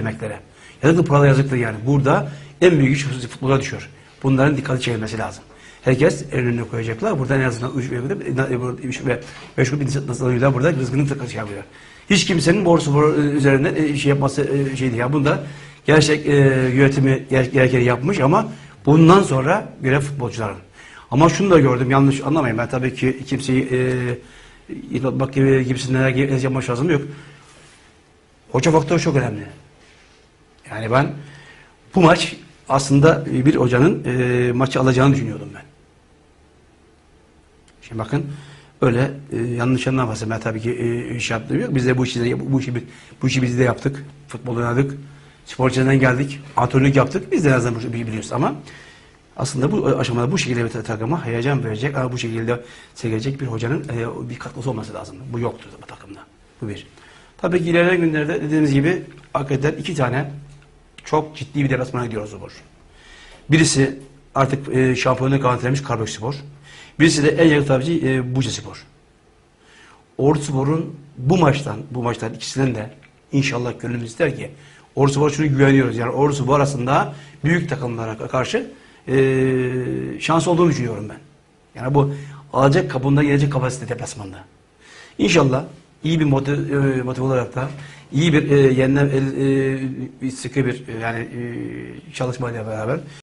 emeklere. Yazıklı paralar yazıklı yani. Burada en büyük iş futbola düşüyor. Bunların dikkati çekilmesi lazım. Herkes el önüne koyacaklar. Buradan en azından 3 ve 5 grup nasıl burada rızkını tıkı şey yapıyor. Hiç kimsenin borsu spor üzerinden e, şey yapması e, şey değil. Ya bunda gerçek e, yönetimi ger- gerekeni yapmış ama bundan sonra görev futbolcuların. Ama şunu da gördüm yanlış anlamayın ben tabii ki kimseyi e, bak gibi gibisinden yapmak lazım yok. Hoca faktörü çok önemli. Yani ben bu maç aslında bir hocanın e, maçı alacağını düşünüyordum ben. Şimdi bakın böyle e, yanlış anlamasın ben tabii ki e, iş yaptığım yok. Biz de bu işi bu işi bu işi biz de yaptık. Futbol oynadık. Sporcularından geldik. Antrenörlük yaptık. Biz de en azından bu biliyoruz ama aslında bu aşamada bu şekilde bir takıma heyecan verecek bu şekilde sevilecek bir hocanın e, bir katkısı olması lazım. Bu yoktu bu takımda. Bu bir. Tabii ki ilerleyen günlerde dediğimiz gibi hakikaten iki tane çok ciddi bir deplasmana gidiyoruz Spor. Birisi artık e, şampiyonluğu garantilemiş Karabük Spor. Birisi de en yakın tabici e, Buca Spor. Ordu Spor'un bu maçtan, bu maçtan ikisinden de inşallah gönlümüz ister ki Ordu Spor şunu güveniyoruz. Yani Ordu Spor arasında büyük takımlara karşı e, şans olduğunu düşünüyorum ben. Yani bu alacak kapında gelecek kapasite deplasmanda. İnşallah iyi bir motive, motive olarak da iyi bir e, yeniden el, e, sıkı bir e, yani e, çalışmayla beraber